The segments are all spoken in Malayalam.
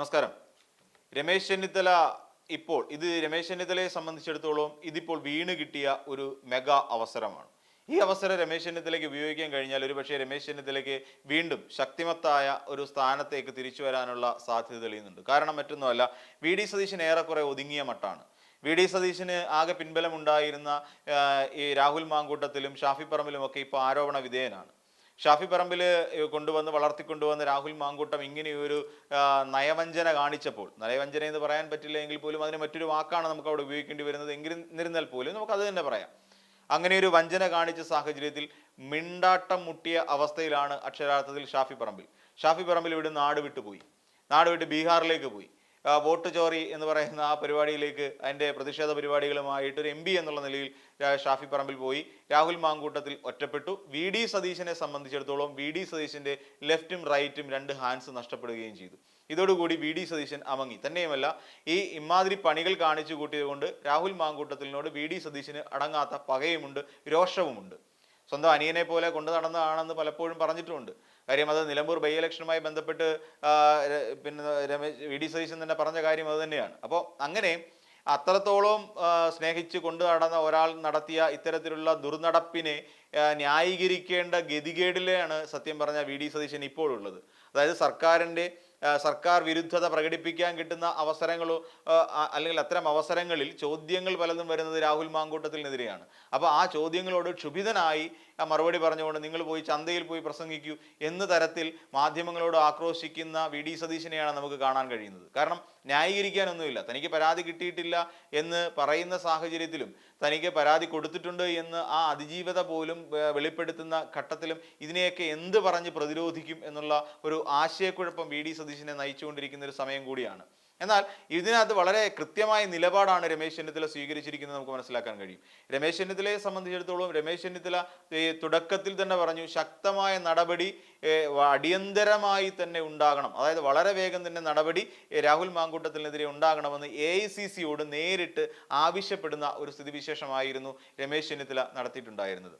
നമസ്കാരം. രമേശ് ചെന്നിത്തല ഇപ്പോൾ ഇത് രമേശ് ചെന്നിത്തലയെ സംബന്ധിച്ചിടത്തോളം ഇതിപ്പോൾ വീണ് കിട്ടിയ ഒരു മെഗാ അവസരമാണ്. ഈ അവസരം രമേശ് ചെന്നിത്തലയ്ക്ക് ഉപയോഗിക്കാൻ കഴിഞ്ഞാൽ ഒരു പക്ഷേ രമേശ് ചെന്നിത്തലയ്ക്ക് വീണ്ടും ശക്തിമത്തായ ഒരു സ്ഥാനത്തേക്ക് തിരിച്ചു വരാനുള്ള സാധ്യത തെളിയുന്നുണ്ട്. കാരണം മറ്റൊന്നുമല്ല വി ഡി സതീശൻ ഏറെക്കുറെ ഒതുങ്ങിയ മട്ടാണ്. വി ഡി സതീശന് ആകെ പിൻബലമുണ്ടായിരുന്ന ഈ രാഹുൽ മാങ്കൂട്ടത്തിലും ഷാഫി പറമ്പിലും ഒക്കെ ഇപ്പോൾ ആരോപണ വിധേയനാണ്. ഷാഫി പറമ്പിൽ കൊണ്ടുവന്ന് വളർത്തിക്കൊണ്ടുവന്ന രാഹുൽ മാങ്കൂട്ടം ഇങ്ങനെയൊരു നയവഞ്ചന കാണിച്ചപ്പോൾ നയവഞ്ചന എന്ന് പറയാൻ പറ്റില്ല എങ്കിൽ പോലും അതിന് മറ്റൊരു വാക്കാണ് നമുക്ക് അവിടെ ഉപയോഗിക്കേണ്ടി വരുന്നത്. എങ്കിലും എന്നിരുന്നാൽ പോലും നമുക്ക് അത് തന്നെ പറയാം. അങ്ങനെ ഒരു വഞ്ചന കാണിച്ച സാഹചര്യത്തിൽ മിണ്ടാട്ടം മുട്ടിയ അവസ്ഥയിലാണ് അക്ഷരാർത്ഥത്തിൽ ഷാഫി പറമ്പിൽ. ഷാഫി പറമ്പിൽ ഇവിടെ നാട് വിട്ടുപോയി. നാട് വിട്ട് ബീഹാറിലേക്ക് പോയി. വോട്ട് ചോറി എന്ന് പറയുന്ന ആ പരിപാടിയിലേക്ക് അതിന്റെ പ്രതിഷേധ പരിപാടികളുമായിട്ട് ഒരു എം എന്നുള്ള നിലയിൽ ഷാഫി പറമ്പിൽ പോയി. രാഹുൽ മാങ്കൂട്ടത്തിൽ ഒറ്റപ്പെട്ടു. വി ഡി സതീശനെ സംബന്ധിച്ചിടത്തോളം വി ഡി സതീശന്റെ ലെഫ്റ്റും റൈറ്റും രണ്ട് ഹാൻഡ്സ് നഷ്ടപ്പെടുകയും ചെയ്തു. ഇതോടുകൂടി വി ഡി സതീശൻ അമങ്ങി. തന്നെയുമല്ല ഈ ഇമാതിരി പണികൾ കാണിച്ചു കൂട്ടിയതുകൊണ്ട് രാഹുൽ മാങ്കൂട്ടത്തിനോട് വി ഡി സതീശന് അടങ്ങാത്ത പകയുമുണ്ട് രോഷവുമുണ്ട്. സ്വന്തം അനിയനെ പോലെ കൊണ്ടു നടന്നതാണെന്ന് പലപ്പോഴും പറഞ്ഞിട്ടുമുണ്ട്. കാര്യം അത് നിലമ്പൂർ ബൈ ഇലക്ഷനുമായി ബന്ധപ്പെട്ട് പിന്നെ രമേശ് വി ഡി സതീശൻ തന്നെ പറഞ്ഞ കാര്യം അത് തന്നെയാണ്. അപ്പോൾ അങ്ങനെ അത്രത്തോളം സ്നേഹിച്ച് കൊണ്ടു നടന്ന ഒരാൾ നടത്തിയ ഇത്തരത്തിലുള്ള ദുർനടപ്പിനെ ന്യായീകരിക്കേണ്ട ഗതികേടിലാണ് സത്യം പറഞ്ഞ വി ഡി സതീശൻ ഇപ്പോഴുള്ളത്. അതായത് സർക്കാരിന്റെ സർക്കാർ വിരുദ്ധത പ്രകടിപ്പിക്കാൻ കിട്ടുന്ന അവസരങ്ങളോ അല്ലെങ്കിൽ അത്തരം അവസരങ്ങളിൽ ചോദ്യങ്ങൾ പലതും വരുന്നത് രാഹുൽ മാങ്കൂട്ടത്തിനെതിരെയാണ്. അപ്പോൾ ആ ചോദ്യങ്ങളോട് ക്ഷുഭിതനായി മറുപടി പറഞ്ഞുകൊണ്ട് നിങ്ങൾ പോയി ചന്തയിൽ പോയി പ്രസംഗിക്കൂ എന്ന തരത്തിൽ മാധ്യമങ്ങളോട് ആക്രോശിക്കുന്ന വി ഡി സതീശനെയാണ് നമുക്ക് കാണാൻ കഴിയുന്നത്. കാരണം ന്യായീകരിക്കാനൊന്നുമില്ല. തനിക്ക് പരാതി കിട്ടിയിട്ടില്ല എന്ന് പറയുന്ന സാഹചര്യത്തിലും തനിക്ക് പരാതി കൊടുത്തിട്ടുണ്ട് എന്ന് ആ അതിജീവത പോലും വെളിപ്പെടുത്തുന്ന ഘട്ടത്തിലും ഇതിനെയൊക്കെ എന്ത് പറഞ്ഞ് പ്രതിരോധിക്കും എന്നുള്ള ഒരു ആശയക്കുഴപ്പം വി ഡി സതീശനെ നയിച്ചുകൊണ്ടിരിക്കുന്ന ഒരു സമയം കൂടിയാണ്. എന്നാൽ ഇതിനകത്ത് വളരെ കൃത്യമായ നിലപാടാണ് രമേശ് ചെന്നിത്തല സ്വീകരിച്ചിരിക്കുന്നത് നമുക്ക് മനസ്സിലാക്കാൻ കഴിയും. രമേശ് ചെന്നിത്തലയെ സംബന്ധിച്ചിടത്തോളം രമേശ് ചെന്നിത്തല തുടക്കത്തിൽ തന്നെ പറഞ്ഞു ശക്തമായ നടപടി അടിയന്തരമായി തന്നെ ഉണ്ടാകണം. അതായത് വളരെ വേഗം തന്നെ നടപടി രാഹുൽ മാങ്കൂട്ടത്തിനെതിരെ ഉണ്ടാകണമെന്ന് എ ഐ സി സിയോട് നേരിട്ട് ആവശ്യപ്പെടുന്ന ഒരു സ്ഥിതിവിശേഷമായിരുന്നു രമേശ് ചെന്നിത്തല നടത്തിയിട്ടുണ്ടായിരുന്നത്.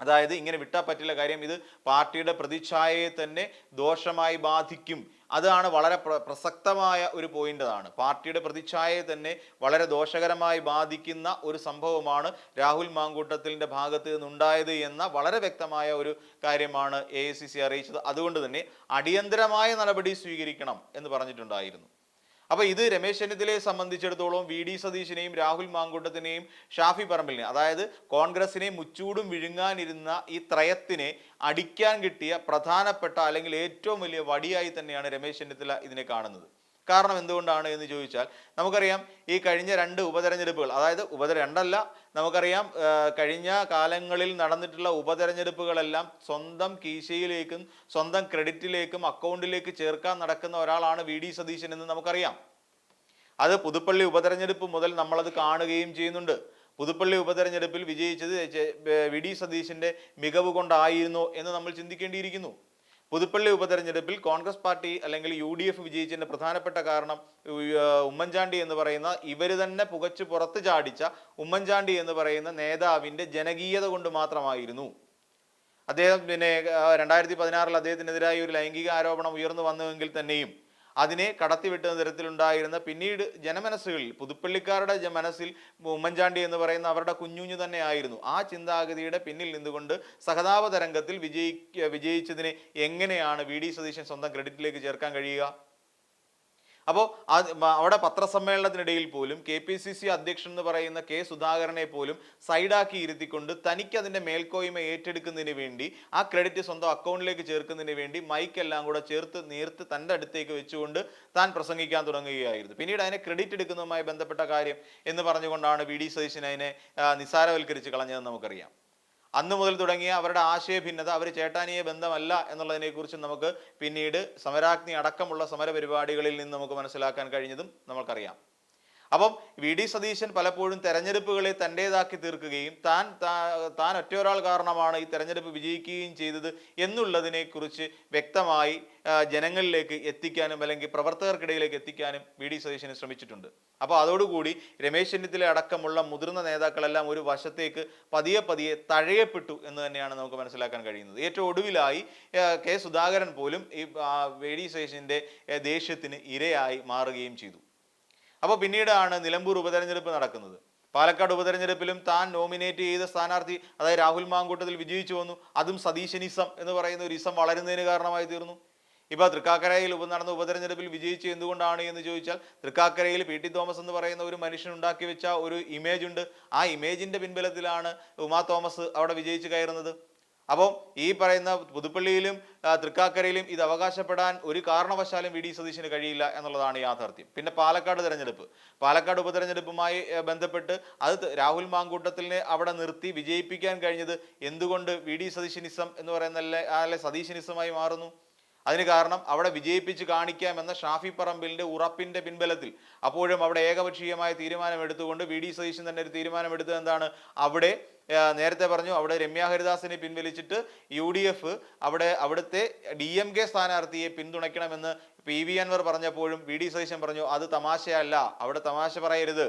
അതായത് ഇങ്ങനെ വിട്ടാൽ പറ്റില്ല കാര്യം ഇത് പാർട്ടിയുടെ പ്രതിച്ഛായയെ തന്നെ ദോഷമായി ബാധിക്കും. അതാണ് വളരെ പ്ര പ്രസക്തമായ ഒരു പോയിന്റ് അതാണ്. പാർട്ടിയുടെ പ്രതിച്ഛായയെ തന്നെ വളരെ ദോഷകരമായി ബാധിക്കുന്ന ഒരു സംഭവമാണ് രാഹുൽ മാങ്കൂട്ടത്തിന്റെ ഭാഗത്ത് നിന്നുണ്ടായത് എന്ന വളരെ വ്യക്തമായ ഒരു കാര്യമാണ് എ അറിയിച്ചത്. അതുകൊണ്ട് തന്നെ അടിയന്തരമായ നടപടി സ്വീകരിക്കണം എന്ന് പറഞ്ഞിട്ടുണ്ടായിരുന്നു. അപ്പൊ ഇത് രമേശ് ചെന്നിത്തലയെ സംബന്ധിച്ചിടത്തോളം വി ഡി സതീശിനെയും രാഹുൽ മാങ്കൂട്ടത്തിനെയും ഷാഫി പറമ്പിലിനെ അതായത് കോൺഗ്രസിനെ മുച്ചൂടും വിഴുങ്ങാനിരുന്ന ഈ ത്രയത്തിനെ അടിക്കാൻ കിട്ടിയ പ്രധാനപ്പെട്ട അല്ലെങ്കിൽ ഏറ്റവും വലിയ വടിയായി തന്നെയാണ് രമേശ് ചെന്നിത്തല ഇതിനെ കാണുന്നത്. കാരണം എന്തുകൊണ്ടാണ് എന്ന് ചോദിച്ചാൽ നമുക്കറിയാം ഈ കഴിഞ്ഞ രണ്ട് ഉപതെരഞ്ഞെടുപ്പുകൾ അതായത് ഉപതെര രണ്ടല്ല നമുക്കറിയാം കഴിഞ്ഞ കാലങ്ങളിൽ നടന്നിട്ടുള്ള ഉപതെരഞ്ഞെടുപ്പുകളെല്ലാം സ്വന്തം കീശയിലേക്കും സ്വന്തം ക്രെഡിറ്റിലേക്കും അക്കൗണ്ടിലേക്ക് ചേർക്കാൻ നടക്കുന്ന ഒരാളാണ് വി ഡി സതീശൻ എന്ന് നമുക്കറിയാം. അത് പുതുപ്പള്ളി ഉപതെരഞ്ഞെടുപ്പ് മുതൽ നമ്മളത് കാണുകയും ചെയ്യുന്നുണ്ട്. പുതുപ്പള്ളി ഉപതെരഞ്ഞെടുപ്പിൽ വിജയിച്ചത് വി ഡി സതീശന്റെ മികവ് കൊണ്ടായിരുന്നോ എന്ന് നമ്മൾ ചിന്തിക്കേണ്ടിയിരിക്കുന്നു. പുതുപ്പള്ളി ഉപതെരഞ്ഞെടുപ്പിൽ കോൺഗ്രസ് പാർട്ടി അല്ലെങ്കിൽ യു ഡി എഫ് വിജയിച്ചതിന്റെ പ്രധാനപ്പെട്ട കാരണം ഉമ്മൻചാണ്ടി എന്ന് പറയുന്ന ഇവർ തന്നെ പുകച്ച് പുറത്ത് ചാടിച്ച ഉമ്മൻചാണ്ടി എന്ന് പറയുന്ന നേതാവിന്റെ ജനകീയത കൊണ്ട് മാത്രമായിരുന്നു. അദ്ദേഹം പിന്നെ രണ്ടായിരത്തി പതിനാറിൽ അദ്ദേഹത്തിനെതിരായി ഒരു ലൈംഗിക ആരോപണം ഉയർന്നു വന്നുവെങ്കിൽ തന്നെയും അതിനെ കടത്തിവിട്ടുന്ന തരത്തിലുണ്ടായിരുന്ന പിന്നീട് ജനമനസ്സുകളിൽ പുതുപ്പള്ളിക്കാരുടെ മനസ്സിൽ ഉമ്മൻചാണ്ടി എന്ന് പറയുന്ന അവരുടെ കുഞ്ഞുഞ്ഞു തന്നെ ആയിരുന്നു. ആ ചിന്താഗതിയുടെ പിന്നിൽ നിന്നുകൊണ്ട് സഹതാപ തരംഗത്തിൽ വിജയിക്ക വിജയിച്ചതിനെ എങ്ങനെയാണ് വി ഡി സതീശൻ സ്വന്തം ക്രെഡിറ്റിലേക്ക് ചേർക്കാൻ കഴിയുക? അപ്പോൾ അവിടെ പത്രസമ്മേളനത്തിനിടയിൽ പോലും കെ പി സി സി അധ്യക്ഷൻ എന്ന് പറയുന്ന കെ സുധാകരനെ പോലും സൈഡാക്കി ഇരുത്തിക്കൊണ്ട് തനിക്ക് അതിന്റെ മേൽക്കോയ്മ ഏറ്റെടുക്കുന്നതിന് വേണ്ടി ആ ക്രെഡിറ്റ് സ്വന്തം അക്കൗണ്ടിലേക്ക് ചേർക്കുന്നതിന് വേണ്ടി മൈക്ക് എല്ലാം കൂടെ ചേർത്ത് നേർത്ത് തന്റെ അടുത്തേക്ക് വെച്ചുകൊണ്ട് താൻ പ്രസംഗിക്കാൻ തുടങ്ങുകയായിരുന്നു. പിന്നീട് അതിനെ ക്രെഡിറ്റ് എടുക്കുന്നതുമായി ബന്ധപ്പെട്ട കാര്യം എന്ന് പറഞ്ഞുകൊണ്ടാണ് വി ഡി സതീശൻ അതിനെ നിസ്സാരവൽക്കരിച്ച് കളഞ്ഞതെന്ന് നമുക്കറിയാം. അന്ന് മുതൽ തുടങ്ങിയ അവരുടെ ആശയ ഭിന്നത അവർ ചേട്ടാനിയെ ബന്ധമല്ല എന്നുള്ളതിനെക്കുറിച്ച് നമുക്ക് പിന്നീട് സമരാഗ്നി അടക്കമുള്ള സമര പരിപാടികളിൽ നിന്ന് നമുക്ക് മനസ്സിലാക്കാൻ കഴിഞ്ഞതും നമുക്കറിയാം അപ്പം വി ഡി സതീശൻ പലപ്പോഴും തെരഞ്ഞെടുപ്പുകളെ തന്റേതാക്കി തീർക്കുകയും താൻ താൻ ഒറ്റയൊരാൾ കാരണമാണ് ഈ തെരഞ്ഞെടുപ്പ് വിജയിക്കുകയും ചെയ്തത് എന്നുള്ളതിനെക്കുറിച്ച് വ്യക്തമായി ജനങ്ങളിലേക്ക് എത്തിക്കാനും അല്ലെങ്കിൽ പ്രവർത്തകർക്കിടയിലേക്ക് എത്തിക്കാനും വി ഡി സതീശന് ശ്രമിച്ചിട്ടുണ്ട്. അപ്പോൾ അതോടുകൂടി രമേശ് ചെന്നിത്തല അടക്കമുള്ള മുതിർന്ന നേതാക്കളെല്ലാം ഒരു വശത്തേക്ക് പതിയെ പതിയെ തഴയപ്പെട്ടു എന്ന് തന്നെയാണ് നമുക്ക് മനസ്സിലാക്കാൻ കഴിയുന്നത്. ഏറ്റവും ഒടുവിലായി കെ സുധാകരൻ പോലും ഈ വി ഡി സതീശന്റെ ദേഷ്യത്തിന് ഇരയായി മാറുകയും ചെയ്തു. അപ്പോൾ പിന്നീടാണ് നിലമ്പൂർ ഉപതെരഞ്ഞെടുപ്പ് നടക്കുന്നത്. പാലക്കാട് ഉപതെരഞ്ഞെടുപ്പിലും താൻ നോമിനേറ്റ് ചെയ്ത സ്ഥാനാർത്ഥി അതായത് രാഹുൽ മാങ്കൂട്ടത്തിൽ വിജയിച്ചു വന്നു. അതും സതീശനിസം എന്ന് പറയുന്ന ഒരു ഇസം വളരുന്നതിന് കാരണമായി തീർന്നു. ഇപ്പോൾ തൃക്കാക്കരയിൽ ഉപ നടന്ന ഉപതെരഞ്ഞെടുപ്പിൽ വിജയിച്ച് എന്തുകൊണ്ടാണ് എന്ന് ചോദിച്ചാൽ തൃക്കാക്കരയിൽ പി. ടി. തോമസ് എന്ന് പറയുന്ന ഒരു മനുഷ്യൻ ഉണ്ടാക്കി വെച്ച ഒരു ഇമേജ് ഉണ്ട്. ആ ഇമേജിന്റെ പിൻബലത്തിലാണ് ഉമാ തോമസ് അവിടെ വിജയിച്ച് കയറുന്നത്. അപ്പോൾ ഈ പറയുന്ന പുതുപ്പള്ളിയിലും തൃക്കാക്കരയിലും ഇത് അവകാശപ്പെടാൻ ഒരു കാരണവശാലും വി ഡി സതീശന് കഴിയില്ല എന്നുള്ളതാണ് യാഥാർത്ഥ്യം. പിന്നെ പാലക്കാട് തെരഞ്ഞെടുപ്പ്. പാലക്കാട് ഉപതെരഞ്ഞെടുപ്പുമായി ബന്ധപ്പെട്ട് അത് രാഹുൽ മാങ്കൂട്ടത്തിനെ അവിടെ നിർത്തി വിജയിപ്പിക്കാൻ കഴിഞ്ഞത് എന്തുകൊണ്ട് വി ഡി സതീശനിസം എന്ന് പറയുന്ന അല്ലെ സതീശനിസമായി മാറുന്നു? അതിന് കാരണം അവിടെ വിജയിപ്പിച്ച് കാണിക്കാമെന്ന ഷാഫി പറമ്പിലിന്റെ ഉറപ്പിന്റെ പിൻബലത്തിൽ അപ്പോഴും അവിടെ ഏകപക്ഷീയമായ തീരുമാനം എടുത്തുകൊണ്ട് വി ഡി സതീശൻ തന്നെ ഒരു തീരുമാനം എടുത്തത് എന്താണ്? അവിടെ നേരത്തെ പറഞ്ഞു അവിടെ രമ്യ ഹരിദാസിനെ പിൻവലിച്ചിട്ട് യു ഡി എഫ് അവിടെ അവിടുത്തെ ഡി എം കെ സ്ഥാനാർത്ഥിയെ പിന്തുണയ്ക്കണമെന്ന് പി വി അൻവർ പറഞ്ഞപ്പോഴും വി ഡി സതീശൻ പറഞ്ഞു അത് തമാശയല്ല അവിടെ തമാശ പറയരുത്.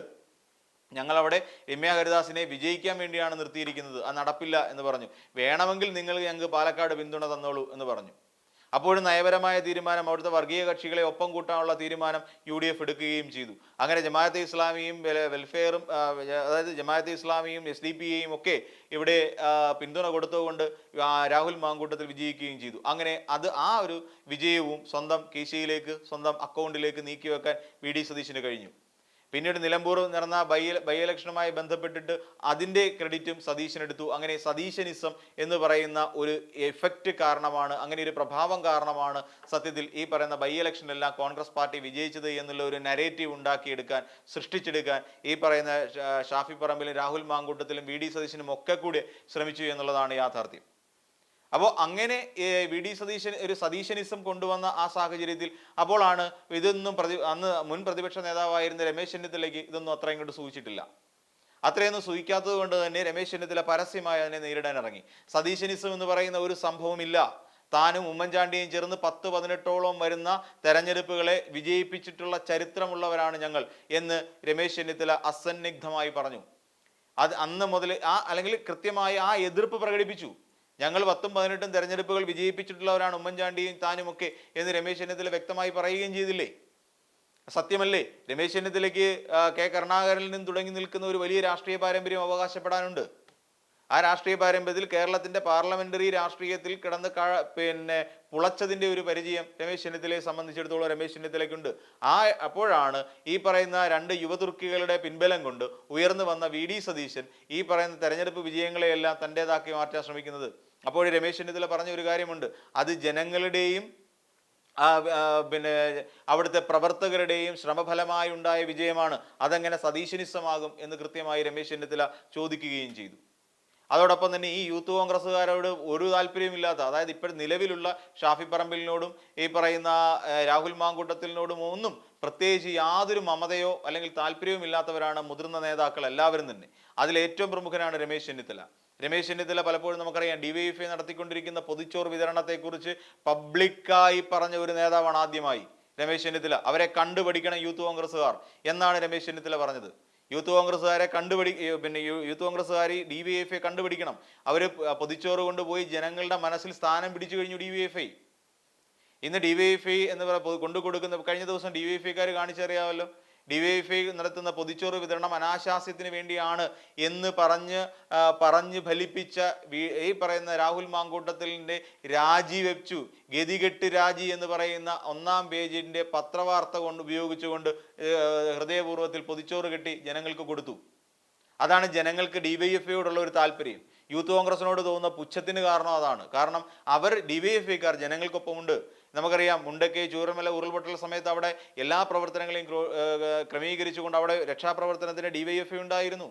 ഞങ്ങളവിടെ രമ്യ ഹരിദാസിനെ വിജയിക്കാൻ വേണ്ടിയാണ് നിർത്തിയിരിക്കുന്നത്. അത് നടപ്പില്ല എന്ന് പറഞ്ഞു. വേണമെങ്കിൽ നിങ്ങൾ ഞങ്ങൾക്ക് പാലക്കാട് പിന്തുണ തന്നോളൂ എന്ന് പറഞ്ഞു. അപ്പോഴും നയപരമായ തീരുമാനം അവിടുത്തെ വർഗീയ കക്ഷികളെ ഒപ്പം കൂട്ടാനുള്ള തീരുമാനം യു ഡി എഫ് എടുക്കുകയും ചെയ്തു. അങ്ങനെ ജമാഅത്തെ ഇസ്ലാമിയും വെൽഫെയറും അതായത് ജമാഅത്തെ ഇസ്ലാമിയും എസ് ഡി പി എയും ഒക്കെ ഇവിടെ പിന്തുണ കൊടുത്തുകൊണ്ട് രാഹുൽ മാങ്കൂട്ടത്തിൽ വിജയിക്കുകയും ചെയ്തു. അങ്ങനെ അത് ആ ഒരു വിജയവും സ്വന്തം കീശയിലേക്ക് സ്വന്തം അക്കൗണ്ടിലേക്ക് നീക്കി വെക്കാൻ വി ഡി സതീശിന് കഴിഞ്ഞു. പിന്നീട് നിലമ്പൂർ നടന്ന ബൈ ബൈ ഇലക്ഷനുമായി ബന്ധപ്പെട്ടിട്ട് അതിന്റെ ക്രെഡിറ്റും സതീശൻ എടുത്തു. അങ്ങനെ സതീശനിസം എന്ന് പറയുന്ന ഒരു എഫക്റ്റ് കാരണമാണ് അങ്ങനെ ഒരു പ്രഭാവം കാരണമാണ് സത്യത്തിൽ ഈ പറയുന്ന ബൈ ഇലക്ഷനിലെല്ലാം കോൺഗ്രസ് പാർട്ടി വിജയിച്ചത് എന്നുള്ള ഒരു നരേറ്റീവ് ഉണ്ടാക്കിയെടുക്കാൻ സൃഷ്ടിച്ചെടുക്കാൻ ഈ പറയുന്ന ഷാഫി പറമ്പിലും രാഹുൽ മാങ്കൂട്ടത്തിലും വി ഡി സതീശനും ഒക്കെ കൂടി ശ്രമിച്ചു എന്നുള്ളതാണ് യാഥാർത്ഥ്യം. അപ്പോൾ അങ്ങനെ വി. ഡി. സതീശൻ ഒരു സതീശനിസം കൊണ്ടുവന്ന ആ സാഹചര്യത്തിൽ അപ്പോഴാണ് ഇതൊന്നും പ്രതി അന്ന് മുൻ പ്രതിപക്ഷ നേതാവായിരുന്ന രമേശ് ചെന്നിത്തലയ്ക്ക് ഇതൊന്നും അത്ര ഇങ്ങോട്ട് സൂചിച്ചിട്ടില്ല. അത്രയൊന്നും സൂചിക്കാത്തത് കൊണ്ട് തന്നെ രമേശ് ചെന്നിത്തല പരസ്യമായി അതിനെ നേരിടാൻ ഇറങ്ങി. സതീശനിസം എന്ന് പറയുന്ന ഒരു സംഭവമില്ല. താനും ഉമ്മൻചാണ്ടിയും ചേർന്ന് പത്ത് പതിനെട്ടോളം വരുന്ന തെരഞ്ഞെടുപ്പുകളെ വിജയിപ്പിച്ചിട്ടുള്ള ചരിത്രമുള്ളവരാണ് ഞങ്ങൾ എന്ന് രമേശ് ചെന്നിത്തല അസന്നിഗ്ധമായി പറഞ്ഞു. അത് അന്ന് മുതൽ ആ അല്ലെങ്കിൽ കൃത്യമായി ആ എതിർപ്പ് പ്രകടിപ്പിച്ചു. ഞങ്ങൾ പത്തും പതിനെട്ടും തെരഞ്ഞെടുപ്പുകൾ വിജയിപ്പിച്ചിട്ടുള്ളവരാണ് ഉമ്മൻചാണ്ടിയും താനുമൊക്കെ എന്ന് രമേശ് ചെന്നിത്തല വ്യക്തമായി പറയുകയും ചെയ്തില്ലേ? സത്യമല്ലേ? രമേശ് ചെന്നിത്തലയ്ക്ക് കെ കരുണാകരനിൽ നിന്ന് തുടങ്ങി നിൽക്കുന്ന ഒരു വലിയ രാഷ്ട്രീയ പാരമ്പര്യം അവകാശപ്പെടാനുണ്ട്. ആ രാഷ്ട്രീയ പാരമ്പര്യത്തിൽ കേരളത്തിന്റെ പാർലമെന്ററി രാഷ്ട്രീയത്തിൽ കിടന്ന് പിന്നെ പുളച്ചതിന്റെ ഒരു പരിചയം രമേശ് ചെന്നിത്തലയെ സംബന്ധിച്ചിടത്തോളം രമേശ് ചെന്നിത്തലയ്ക്കുണ്ട്. ആ അപ്പോഴാണ് ഈ പറയുന്ന രണ്ട് യുവതുർക്കികളുടെ പിൻബലം കൊണ്ട് ഉയർന്നു വന്ന വി ഡി സതീശൻ ഈ പറയുന്ന തെരഞ്ഞെടുപ്പ് വിജയങ്ങളെയെല്ലാം തന്റെതാക്കി മാറ്റാൻ ശ്രമിക്കുന്നത്. അപ്പോൾ രമേശ് ചെന്നിത്തല പറഞ്ഞ ഒരു കാര്യമുണ്ട്. അത് ജനങ്ങളുടെയും പിന്നെ അവിടുത്തെ പ്രവർത്തകരുടെയും ശ്രമഫലമായി ഉണ്ടായ വിജയമാണ്. അതെങ്ങനെ സതീശനിസമാകും എന്ന് കൃത്യമായി രമേശ് ചെന്നിത്തല ചോദിക്കുകയും ചെയ്തു. അതോടൊപ്പം തന്നെ ഈ യൂത്ത് കോൺഗ്രസ്സുകാരോട് ഒരു താല്പര്യമില്ലാത്ത അതായത് ഇപ്പോൾ നിലവിലുള്ള ഷാഫി പറമ്പിലിനോടും ഈ പറയുന്ന രാഹുൽ മാങ്കൂട്ടത്തിനോടും ഒന്നും പ്രത്യേകിച്ച് യാതൊരു മമതയോ അല്ലെങ്കിൽ താല്പര്യവും ഇല്ലാത്തവരാണ് മുതിർന്ന നേതാക്കൾ എല്ലാവരും തന്നെ. അതിൽ ഏറ്റവും പ്രമുഖനാണ് രമേശ് ചെന്നിത്തല. രമേശ് ചെന്നിത്തല പലപ്പോഴും നമുക്കറിയാം ഡിവൈഎഫ്ഐ നടത്തിക്കൊണ്ടിരിക്കുന്ന പൊതിച്ചോറ് വിതരണത്തെക്കുറിച്ച് പബ്ലിക്കായി പറഞ്ഞ ഒരു നേതാവാണ് ആദ്യമായി രമേശ് ചെന്നിത്തല. അവരെ കണ്ടുപഠിക്കണം യൂത്ത് കോൺഗ്രസ്സുകാർ എന്നാണ് രമേശ് ചെന്നിത്തല പറഞ്ഞത്. യൂത്ത് കോൺഗ്രസ്സുകാരെ കണ്ടുപിടി പിന്നെ യൂത്ത് കോൺഗ്രസ്സുകാർ ഡി വി എഫ് ഐ കണ്ടുപിടിക്കണം. അവർ പൊതിച്ചോറ് കൊണ്ടുപോയി ജനങ്ങളുടെ മനസ്സിൽ സ്ഥാനം പിടിച്ചു കഴിഞ്ഞു ഡി വി എഫ് ഐ. ഇന്ന് ഡി വി എഫ് ഐ എന്ന് പറയുക കൊണ്ടു കൊടുക്കുന്ന കഴിഞ്ഞ ദിവസം ഡി വി എഫ് ഐക്കാർ കാണിച്ചറിയാമല്ലോ. ഡി വൈ എഫ് ഐ നടത്തുന്ന പൊതിച്ചോറ് വിതരണം അനാശാസ്യത്തിന് വേണ്ടിയാണ് എന്ന് പറഞ്ഞ് പറഞ്ഞ് ഫലിപ്പിച്ച ഈ പറയുന്ന രാഹുൽ മാങ്കൂട്ടത്തിലിന്റെ രാജി വെച്ചു. ഗതികെട്ട് രാജി എന്ന് പറയുന്ന ഒന്നാം പേജിന്റെ പത്രവാർത്ത കൊണ്ട് ഉപയോഗിച്ചുകൊണ്ട് ഹൃദയപൂർവത്തിൽ പൊതിച്ചോറ് കെട്ടി ജനങ്ങൾക്ക് കൊടുത്തു. അതാണ് ജനങ്ങൾക്ക് ഡിവൈഎഫ്ഐയോടുള്ള ഒരു താല്പര്യം. യൂത്ത് കോൺഗ്രസിനോട് തോന്നുന്ന പുച്ഛത്തിന് കാരണം അതാണ്. കാരണം അവർ ഡിവൈഎഫ്ഐക്കാർ ജനങ്ങൾക്കൊപ്പമുണ്ട്. നമുക്കറിയാം മുണ്ടക്കൈ ചൂരമല ഉരുൾപൊട്ടൽ സമയത്ത് അവിടെ എല്ലാ പ്രവർത്തനങ്ങളെയും ക്രമീകരിച്ചുകൊണ്ട് അവിടെ രക്ഷാപ്രവർത്തനത്തിന് ഡിവൈഎഫ്ഐ ഉണ്ടായിരുന്നു.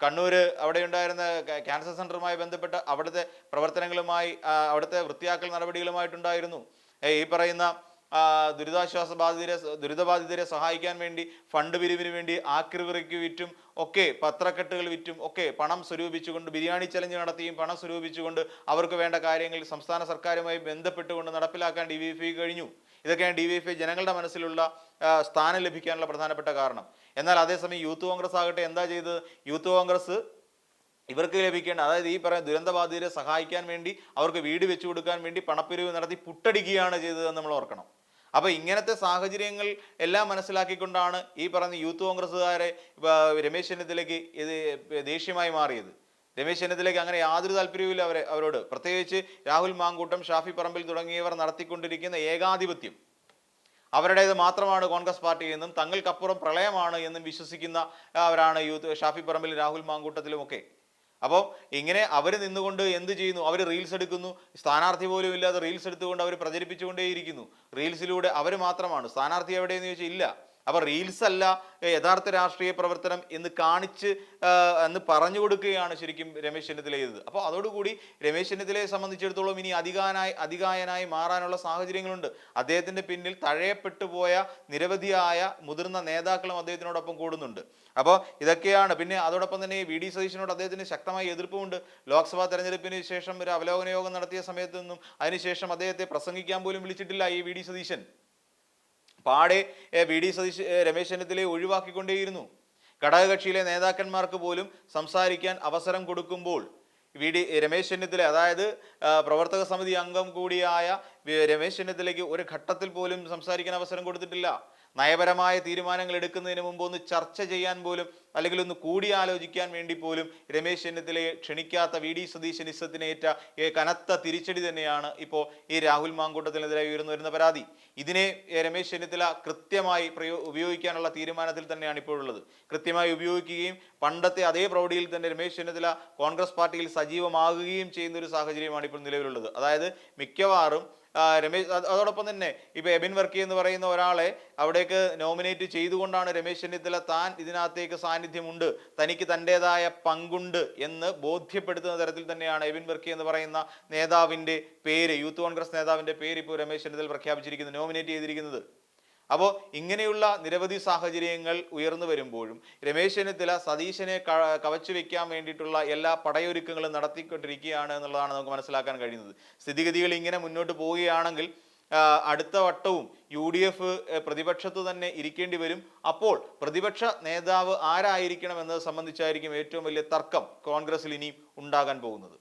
കണ്ണൂർ അവിടെ ഉണ്ടായിരുന്ന ക്യാൻസർ സെന്ററുമായി ബന്ധപ്പെട്ട് അവിടുത്തെ പ്രവർത്തനങ്ങളുമായി അവിടുത്തെ വൃത്തിയാക്കൽ നടപടികളുമായിട്ടുണ്ടായിരുന്നു. ഈ പറയുന്ന ദുരിതാശ്വാസ ബാധിതരെ ദുരിതബാധിതരെ സഹായിക്കാൻ വേണ്ടി ഫണ്ട് പിരിവിന് വേണ്ടി ആക്രിവിറയ്ക്ക് വിറ്റും ഒക്കെ പത്രക്കെട്ടുകൾ വിറ്റും ഒക്കെ പണം സ്വരൂപിച്ചുകൊണ്ട് ബിരിയാണി ചലഞ്ച് നടത്തിയും പണം സ്വരൂപിച്ചുകൊണ്ട് അവർക്ക് വേണ്ട കാര്യങ്ങൾ സംസ്ഥാന സർക്കാരുമായി ബന്ധപ്പെട്ടുകൊണ്ട് നടപ്പിലാക്കാൻ ഡി വി എഫ് കഴിഞ്ഞു. ഇതൊക്കെയാണ് ഡി വി എഫ് ഐ ജനങ്ങളുടെ മനസ്സിലുള്ള സ്ഥാനം ലഭിക്കാനുള്ള പ്രധാനപ്പെട്ട കാരണം. എന്നാൽ അതേസമയം യൂത്ത് കോൺഗ്രസ് ആകട്ടെ എന്താ ചെയ്തത്? യൂത്ത് കോൺഗ്രസ് ഇവർക്ക് ലഭിക്കേണ്ട അതായത് ഈ പറയുന്ന ദുരന്തബാധിതരെ സഹായിക്കാൻ വേണ്ടി അവർക്ക് വീട് വെച്ചു കൊടുക്കാൻ വേണ്ടി പണപ്പിരിവ് നടത്തി പുട്ടടിക്കുകയാണ് ചെയ്തതെന്ന് നമ്മൾ ഓർക്കണം. അപ്പൊ ഇങ്ങനത്തെ സാഹചര്യങ്ങൾ എല്ലാം മനസ്സിലാക്കിക്കൊണ്ടാണ് ഈ പറയുന്ന യൂത്ത് കോൺഗ്രസ്സുകാരെ രമേശ് ചെന്നിത്തലയ്ക്ക് ഇത് ദേഷ്യമായി മാറിയത്. രമേശ് ചെന്നിത്തലയ്ക്ക് അങ്ങനെ യാതൊരു താല്പര്യവുമില്ല അവരെ അവരോട്. പ്രത്യേകിച്ച് രാഹുൽ മാങ്കൂട്ടം ഷാഫി പറമ്പിൽ തുടങ്ങിയവർ നടത്തിക്കൊണ്ടിരിക്കുന്ന ഏകാധിപത്യം. അവരുടേത് മാത്രമാണ് കോൺഗ്രസ് പാർട്ടി എന്നും തങ്ങൾക്കപ്പുറം പ്രളയമാണ് എന്നും വിശ്വസിക്കുന്ന അവരാണ് യൂത്ത് ഷാഫി പറമ്പിൽ രാഹുൽ മാങ്കൂട്ടത്തിലും ഒക്കെ അപ്പോൾ ഇങ്ങനെ അവർ നിന്നുകൊണ്ട് എന്ത് ചെയ്യുന്നു? അവർ റീൽസ് എടുക്കുന്നു. സ്ഥാനാർത്ഥി പോലും ഇല്ലാതെ റീൽസ് എടുത്തുകൊണ്ട് അവർ പ്രചരിപ്പിച്ചുകൊണ്ടേയിരിക്കുന്നു. റീൽസിലൂടെ അവർ മാത്രമാണ്. സ്ഥാനാർത്ഥി എവിടെയെന്ന് ചോദിച്ചാൽ ഇല്ല. അപ്പോൾ റീൽസ് അല്ല യഥാർത്ഥ രാഷ്ട്രീയ പ്രവർത്തനം എന്ന് കാണിച്ച് എന്ന് പറഞ്ഞു കൊടുക്കുകയാണ് ശരിക്കും രമേശ് ചെന്നിത്തല ചെയ്തത്. അപ്പോൾ അതോടുകൂടി രമേശ് ചെന്നിത്തലയെ സംബന്ധിച്ചിടത്തോളം ഇനി അധികാനായി അധികായനായി മാറാനുള്ള സാഹചര്യങ്ങളുണ്ട്. അദ്ദേഹത്തിന്റെ പിന്നിൽ തഴയപ്പെട്ടു പോയ നിരവധിയായ മുതിർന്ന നേതാക്കളും അദ്ദേഹത്തിനോടൊപ്പം കൂടുന്നുണ്ട്. അപ്പോൾ ഇതൊക്കെയാണ്. പിന്നെ അതോടൊപ്പം തന്നെ വി ഡി സതീശനോട് അദ്ദേഹത്തിന് ശക്തമായ എതിർപ്പുമുണ്ട്. ലോക്സഭാ തെരഞ്ഞെടുപ്പിന് ശേഷം ഒരു അവലോകന യോഗം നടത്തിയ സമയത്ത് നിന്നും അതിനുശേഷം അദ്ദേഹത്തെ പ്രസംഗിക്കാൻ പോലും വിളിച്ചിട്ടില്ല ഈ വി ഡി സതീശൻ. പാടെ വി. ഡി. സതീശ് രമേശ് ചെന്നിത്തലയെ ഒഴിവാക്കിക്കൊണ്ടേയിരുന്നു. ഘടകകക്ഷിയിലെ നേതാക്കന്മാർക്ക് പോലും സംസാരിക്കാൻ അവസരം കൊടുക്കുമ്പോൾ വി. ഡി രമേശ് ചെന്നിത്തല അതായത് പ്രവർത്തക സമിതി അംഗം കൂടിയായ രമേശ് ചെന്നിത്തലയ്ക്ക് ഒരു ഘട്ടത്തിൽ പോലും സംസാരിക്കാൻ അവസരം കൊടുത്തിട്ടില്ല. നയപരമായ തീരുമാനങ്ങൾ എടുക്കുന്നതിന് മുമ്പ് ഒന്ന് ചർച്ച ചെയ്യാൻ പോലും അല്ലെങ്കിൽ ഒന്ന് കൂടിയാലോചിക്കാൻ വേണ്ടി പോലും രമേശ് ചെന്നിത്തലയെ ക്ഷണിക്കാത്ത വി ഡി സതീശൻ ഇസത്തിനേറ്റ കനത്ത തിരിച്ചടി തന്നെയാണ് ഇപ്പോൾ ഈ രാഹുൽ മാങ്കൂട്ടത്തിനെതിരെ ഉയർന്നു വരുന്ന പരാതി. ഇതിനെ രമേശ് ചെന്നിത്തല കൃത്യമായി പ്രയോ ഉപയോഗിക്കാനുള്ള തീരുമാനത്തിൽ തന്നെയാണ് ഇപ്പോഴുള്ളത് കൃത്യമായി ഉപയോഗിക്കുകയും പണ്ടത്തെ അതേ പ്രൗഢിയിൽ തന്നെ രമേശ് ചെന്നിത്തല കോൺഗ്രസ് പാർട്ടിയിൽ സജീവമാകുകയും ചെയ്യുന്ന ഒരു സാഹചര്യമാണ് ഇപ്പോൾ നിലവിലുള്ളത്. അതായത് മിക്കവാറും രമേശ് അത് അതോടൊപ്പം തന്നെ ഇപ്പൊ എബിൻ വർക്കി എന്ന് പറയുന്ന ഒരാളെ അവിടേക്ക് നോമിനേറ്റ് ചെയ്തുകൊണ്ടാണ് രമേശ് ചെന്നിത്തല താൻ ഇതിനകത്തേക്ക് സാന്നിധ്യമുണ്ട് തനിക്ക് തന്റെതായ പങ്കുണ്ട് എന്ന് ബോധ്യപ്പെടുത്തുന്ന തരത്തിൽ തന്നെയാണ് എബിൻ വർക്കി എന്ന് പറയുന്ന നേതാവിന്റെ പേര് യൂത്ത് കോൺഗ്രസ് നേതാവിന്റെ പേര് ഇപ്പോൾ രമേശ് ചെന്നിത്തല പ്രഖ്യാപിച്ചിരിക്കുന്നത് നോമിനേറ്റ് ചെയ്തിരിക്കുന്നത്. അപ്പോൾ ഇങ്ങനെയുള്ള നിരവധി സാഹചര്യങ്ങൾ ഉയർന്നു വരുമ്പോഴും രമേശ് ചെന്നിത്തല സതീശനെ കവച്ചു വെക്കാൻ വേണ്ടിയിട്ടുള്ള എല്ലാ പടയൊരുക്കങ്ങളും നടത്തിക്കൊണ്ടിരിക്കുകയാണ് എന്നുള്ളതാണ് നമുക്ക് മനസ്സിലാക്കാൻ കഴിയുന്നത്. സ്ഥിതിഗതികൾ ഇങ്ങനെ മുന്നോട്ട് പോവുകയാണെങ്കിൽ അടുത്ത വട്ടവും യു ഡി എഫ് പ്രതിപക്ഷത്ത് തന്നെ ഇരിക്കേണ്ടി വരും. അപ്പോൾ പ്രതിപക്ഷ നേതാവ് ആരായിരിക്കണം എന്നത് സംബന്ധിച്ചായിരിക്കും ഏറ്റവും വലിയ തർക്കം കോൺഗ്രസിൽ ഇനിയും ഉണ്ടാകാൻ പോകുന്നത്.